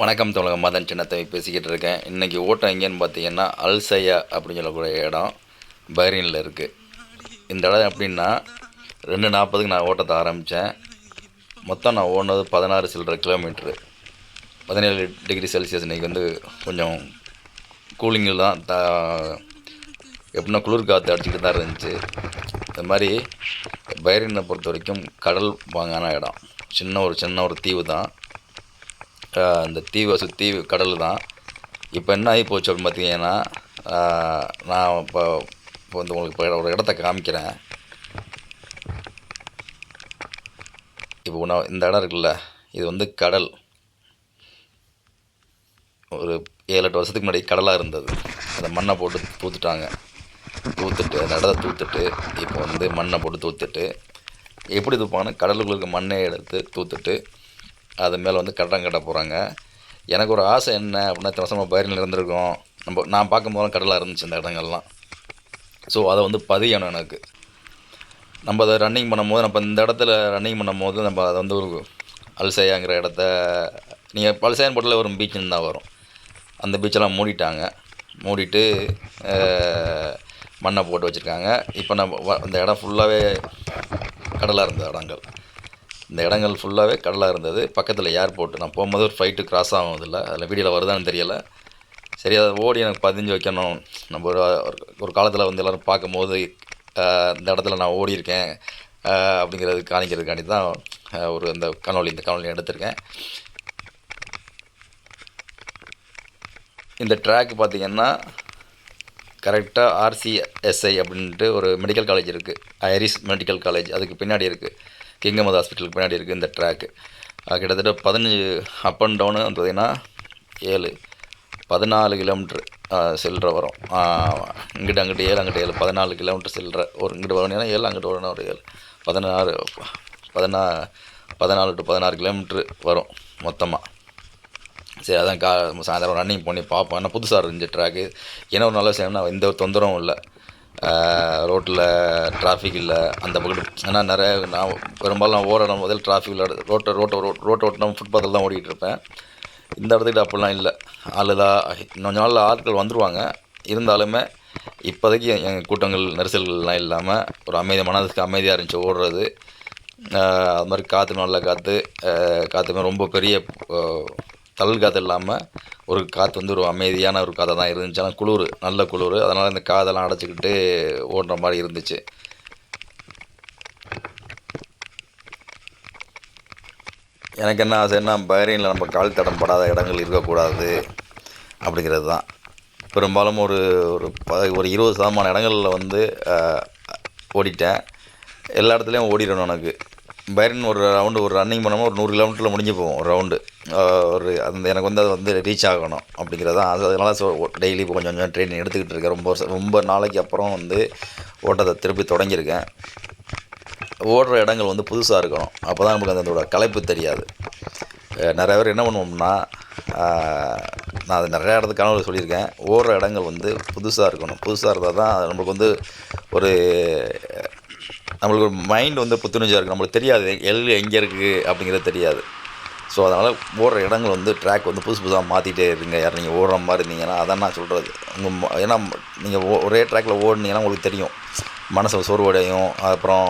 வணக்கம் தமிழகம் மதன் சின்னத்தை பேசிக்கிட்டு இருக்கேன். இன்றைக்கி ஓட்டம் எங்கேன்னு பார்த்தீங்கன்னா அல்சையா அப்படின்னு சொல்லக்கூடிய இடம் பஹ்ரீனில் இருக்குது இந்த இடம் எப்படின்னா ரெண்டு நாற்பதுக்கு நான் ஓட்டத்தை ஆரம்பித்தேன் மொத்தம் நான் ஓடினது பதினாறு சில்லற கிலோமீட்ரு பதினேழு டிகிரி செல்சியஸ் இன்றைக்கி வந்து கொஞ்சம் கூலிங்கில் தான் த எப்படின்னா குளிர் காற்று அடிச்சுக்கிட்டு தான் இருந்துச்சு. இந்த மாதிரி பைரினை பொறுத்த வரைக்கும் கடல் வாங்கான இடம். சின்ன ஒரு சின்ன ஒரு தீவு தான். அந்த இந்த தீவை சுற்றி கடல் தான் இப்போ என்ன ஆகி போச்சு அப்படின்னு பார்த்தீங்கன்னா நான் இப்போ இப்போ வந்து உங்களுக்கு இப்போ ஒரு இடத்த காமிக்கிறேன். இப்போ நான் இந்த இடம் இருக்குல்ல இது வந்து கடல். ஒரு ஏழு எட்டு வருஷத்துக்கு முன்னாடி கடலாக இருந்தது. அந்த மண்ணை போட்டு தூத்துட்டாங்க. தூத்துட்டு அந்த இடத்த தூத்துட்டு இப்போ வந்து மண்ணை போட்டு தூத்துட்டு எப்படி தூப்பாங்கன்னா கடலுக்குள்ள இருக்க மண்ணை எடுத்து தூத்துட்டு அது மேலே வந்து கட்டடம் கட்ட போகிறாங்க எனக்கு ஒரு ஆசை என்ன அப்படின்னா இத்தனை பயிரில் இருந்திருக்கோம். நம்ம நான் பார்க்கும்போதெல்லாம் கடலாக இருந்துச்சு இந்த இடங்கள்லாம். ஸோ அதை வந்து பதியணும் எனக்கு. நம்ம அதை ரன்னிங் பண்ணும்போது நம்ம இந்த இடத்துல ரன்னிங் பண்ணும்போது நம்ம அதை வந்து ஒரு அல்சையாங்கிற இடத்த நீங்கள் பல்சையன் போட்டில் வரும் பீச்சுன்னு தான் வரும். அந்த பீச்செல்லாம் மூடிட்டாங்க. மூடிட்டு மண்ணை போட்டு வச்சுருக்காங்க. இப்போ நம்ம வ- அந்த இடம் ஃபுல்லாகவே கடலாக இருந்த இடங்கள். இந்த இடங்கள் ஃபுல்லாகவே கடலாக இருந்தது. பக்கத்தில் ஏர்போர்ட் நான் போகும்போது ஒரு ஃப்ளைட்டு கிராஸ் ஆகும் இல்லை அதில் வீடியோவில் வருதான்னு தெரியலை. சரி அதை ஓடி எனக்கு பதிஞ்சு வைக்கணும். நம்ம ஒரு ஒரு- காலத்தில் வந்து எல்லோரும் பார்க்கும்போது இந்த இடத்துல நான் ஓடி இருக்கேன். அப்படிங்கிறது காணிக்கிறதுக்காண்டி தான் ஒரு இந்த கனொலி இந்த கனொலி எடுத்திருக்கேன். இந்த ட்ராக் பார்த்திங்கன்னா கரெக்டாக ஆர்சிஎஸ்ஐ அப்படின்ட்டு ஒரு மெடிக்கல் காலேஜ் இருக்குது ஐரிஸ் மெடிக்கல் காலேஜ் அதுக்கு பின்னாடி இருக்குது கிங்கமது ஹாஸ்பிட்டலுக்கு பின்னாடி இருக்குது இந்த ட்ராக்கு கிட்டத்தட்ட பதினஞ்சு அப் அண்ட் டவுனு பார்த்தீங்கன்னா ஏழு. பதினாலு கிலோமீட்ரு சில்லற வரும். இங்கிட்ட அங்கிட்ட ஏழு அங்கிட்ட ஏழு. பதினாலு கிலோமீட்டர் சில்லற ஒரு இங்கிட்ட வரணும்னா ஏழு அங்கிட்ட வரணும் ஒரு ஏழு. பதினாறு பதினா பதினாலு டு பதினாறு கிலோமீட்ரு வரும் மொத்தமாக சரி அதான் கா சாயந்தரம் ரன்னிங் பண்ணி பார்ப்போம் ஆனால் புதுசாக இருந்துச்சு ட்ராக்கு ஏன்னா ஒரு நல்ல விஷயம்னா எந்த ஒரு தொந்தரவும் இல்லை. ரோட்டில் டிராஃபிக் இல்லை. அந்த பக்கம் ஏன்னா நிறைய நான் பெரும்பாலும் நான் ஓடணும் முதல் டிராஃபிக் இல்லை ரோட்டை ரோட்டை ரோட் ரோட்டை ஓட்டினா ஃபுட்பாத்தில் தான் ஓடிக்கிட்டு இருப்பேன். இந்த இடத்துக்கிட்ட அப்படிலாம் இல்லை. ஆளுதா கொஞ்ச நாளில் ஆட்கள் வந்துடுவாங்க இருந்தாலுமே இப்போதைக்கு எங்கள் கூட்டங்கள் நெரிசல்கள்லாம் இல்லாமல் ஒரு அமைதி மனதுக்கு அமைதியாக இருந்துச்சு ஓடுறது. அது மாதிரி காற்று நல்ல காற்று காற்றுமே ரொம்ப பெரிய ஆஹ் காற்று இல்லாமல் ஒரு காற்று வந்து ஒரு அமைதியான ஒரு காற்று தான் இருந்துச்சு. ஆனால் குளிர் நல்ல குளிர். அதனால் இந்த காதெல்லாம் அடைச்சிக்கிட்டு ஓடுற மாதிரி இருந்துச்சு. எனக்கு என்ன ஆசைன்னா பைரினில் நம்ம கால் தடம் படாத இடங்கள் இருக்கக்கூடாது அப்படிங்கிறது தான். பெரும்பாலும் ஒரு ஒரு ப ஒரு இருபது சதமான இடங்களில் வந்து ஓடிட்டேன். எல்லா இடத்துலையும் ஓடிடணும் எனக்கு. பைரன் ஒரு ரவுண்டு ஒரு ரன்னிங் பண்ணாமல் ஒரு நூறு கிலோமீட்டரில் முடிஞ்சு போகும் ஒரு ரவுண்டு ஒரு அந்த எனக்கு வந்து அது வந்து ரீச் ஆகணும் அப்படிங்கிறது. தான் அது அதனால் ஸோ டெய்லி இப்போ கொஞ்சம் கொஞ்சம் ட்ரைனிங் எடுத்துக்கிட்டு இருக்கேன். ரொம்ப ரொம்ப நாளைக்கு அப்புறம் வந்து ஓட்டத்தை திருப்பி தொடங்கியிருக்கேன். ஓடுற இடங்கள் வந்து புதுசாக இருக்கணும். அப்போ தான் நமக்கு அதோட கலைப்பு தெரியாது. நிறைய பேர் என்ன பண்ணுவோம்னா நான் அது நிறையா இடத்துக்கு கனவு சொல்லியிருக்கேன். ஓடுற இடங்கள் வந்து புதுசாக இருக்கணும். புதுசாக இருந்தால் தான் அது நம்மளுக்கு வந்து ஒரு நம்மளுக்கு ஒரு மைண்ட் வந்து புத்துணர்ச்சியாக இருக்குது நம்மளுக்கு தெரியாது. எல் எங்கே இருக்குது அப்படிங்கிறது தெரியாது. ஸோ அதனால் ஓடுற இடங்கள் வந்து ட்ராக் வந்து புதுசு புதுசாக மாற்றிட்டே இருங்க. யார் நீங்கள் ஓடுற மாதிரி இருந்தீங்கன்னா அதான் நான் சொல்கிறது உங்கள் ஏன்னா நீங்கள் ஒரே ட்ராக்கில் ஓடுனீங்கன்னா உங்களுக்கு தெரியும். மனசு சோர்வடையும். அப்புறம்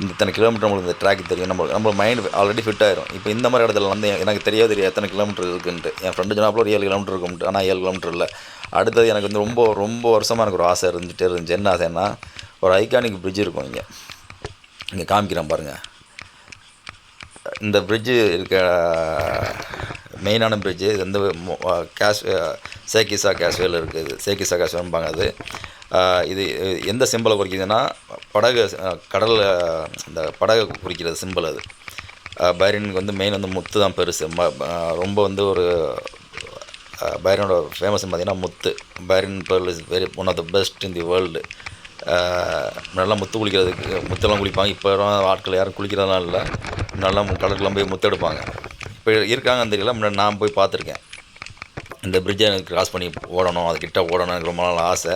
இந்த இத்தனை கிலோமீட்டர் நம்மளுக்கு இந்த ட்ராக் தெரியும். நம்ம நம்ம மைண்ட் ஆல்ரெடி ஃபிட் ஆயிரும். இப்போ இந்த மாதிரி இடத்துல வந்து எனக்கு தெரியாது தெரியாது எத்தனை கிலோமீட்டர் இருக்குன்ட்டு. என் ஃப்ரெண்டு சொன்னாப்புல ஒரு ஏழு கிலோமீட்டர் இருக்கும்ட்டு. ஆனால் ஏழு கிலோமீட்டர் இல்லை. அடுத்தது எனக்கு வந்து ரொம்ப ரொம்ப வருஷமாக எனக்கு ஒரு ஆசை இருந்துகிட்டே இருந்துச்சு. என்ன ஆசைன்னா ஒரு ஐகானிக் பிரிட்ஜ் இருக்கும் இங்கே. இங்கே காமிக்கிறேன் பாருங்கள் இந்த பிரிட்ஜு இருக்க மெயினான பிரிட்ஜு இது வந்து கேஷ் சேக்கிசா கேஷ்வேல் இருக்குது. சேக்கிசா கேஷ்வேல்பாங்க அது. இது எந்த சிம்பிளை குறிக்குதுன்னா படகு கடலில் இந்த படகை குறிக்கிற சிம்பிள் அது. பைரனுக்கு வந்து மெயின் வந்து முத்து தான் பெருசு. ரொம்ப வந்து ஒரு பைரனோட ஃபேமஸ் பார்த்தீங்கன்னா முத்து. Bahrain pearl is very one of the best in the world நல்லா முத்து குளிக்கிறதுக்கு முத்தெல்லாம் குளிப்பாங்க. இப்போ ஆட்கள் யாரும் குளிக்கிறதெல்லாம் இல்லை. நல்லா கடலுக்குலாம் போய் முத்து எடுப்பாங்க. இப்போ இருக்காங்கன்னு தெரியல. முன்னாடி நான் போய் பார்த்துருக்கேன். இந்த பிரிட்ஜை எனக்கு கிராஸ் பண்ணி ஓடணும். அது கிட்ட ஓடணும் எனக்கு ரொம்ப நாள் ஆசை.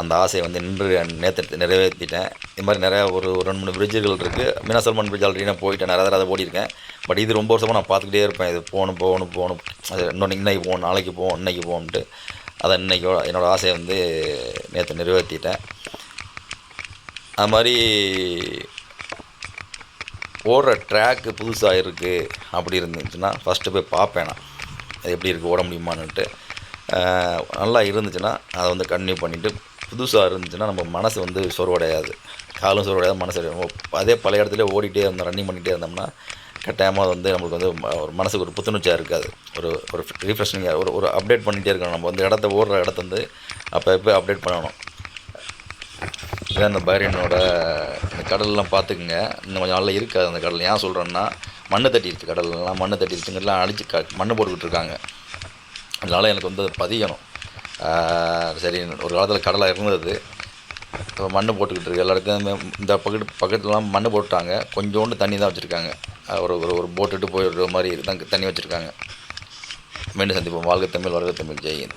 அந்த ஆசையை வந்து நின்று நேற்று நிறைவேற்றிட்டேன். இது மாதிரி நிறையா ஒரு ரெண்டு மூணு பிரிட்ஜுகள் இருக்குது மீனா சல்மான் பிரிட்ஜ் ஆல்ரெடி நான் போயிட்டேன். நிறைய தடவை அதை ஓடிருக்கேன் பட் இது ரொம்ப வருஷமாக நான் பார்த்துக்கிட்டே இருப்பேன். இது போகணும் போகணும் போகணும். அது இன்னொன்று இன்னைக்கு போகணும் நாளைக்கு போகணும் இன்னைக்கு போகணுன்ட்டு அதை இன்றைக்கி என்னோடய ஆசையை வந்து நேற்று நிறைவேற்றிட்டேன். அது மாதிரி ஓடுற ட்ராக்கு புதுசாக இருக்குது அப்படி இருந்துச்சுன்னா ஃபஸ்ட்டு போய் பார்ப்பேன் நான். அது எப்படி இருக்குது ஓட முடியுமான்னுட்டு. நல்லா இருந்துச்சுன்னா அதை வந்து கன்டினியூ பண்ணிவிட்டு புதுசாக இருந்துச்சுன்னா நம்ம மனசு வந்து சோர்வடையாது. காலும் சோர்வடையாது மனசு அடையாது. அதே பழைய இடத்துல ஓடிட்டே இருந்தோம் ரன்னிங் பண்ணிகிட்டே இருந்தோம்னா கட்டாயமாக வந்து நம்மளுக்கு வந்து ஒரு மனசுக்கு ஒரு புத்துணர்ச்சியாக இருக்காது. ஒரு ஒரு ரீஃப்ரெஷிங்காக ஒரு ஒரு அப்டேட் பண்ணிகிட்டே இருக்கணும். நம்ம வந்து இடத்த ஓடுற இடத்த வந்து அப்போ எப்போ அப்டேட் பண்ணணும். இதான் இந்த பைரனோட இந்த கடல்லாம் பார்த்துக்குங்க. இன்னும் கொஞ்சம் நல்லா இருக்காது அந்த கடல். ஏன் சொல்கிறேன்னா மண்ணு தட்டிடுச்சு கடல்லாம். மண்ணு தட்டிடுச்சுங்கெல்லாம் அழிச்சு க மண்ணு போட்டுக்கிட்டு இருக்காங்க. அதனால் எனக்கு வந்து பதியணும். சரி ஒரு காலத்தில் கடலாக இருந்தது. இப்போ மண் போட்டுக்கிட்டு இருக்கு. எல்லா இடத்துலையும் இந்த பக்கத்து பக்கத்துலலாம் மண் போட்டாங்க கொஞ்சோண்டு தண்ணி தான் வச்சுருக்காங்க. ஒரு ஒரு ஒரு போட்டுட்டு போயிடுற மாதிரி தான் தண்ணி வச்சுருக்காங்க. மீண்டும் சந்திப்போம். வாழ்க தமிழ் வாழ்க தமிழ். ஜெயின்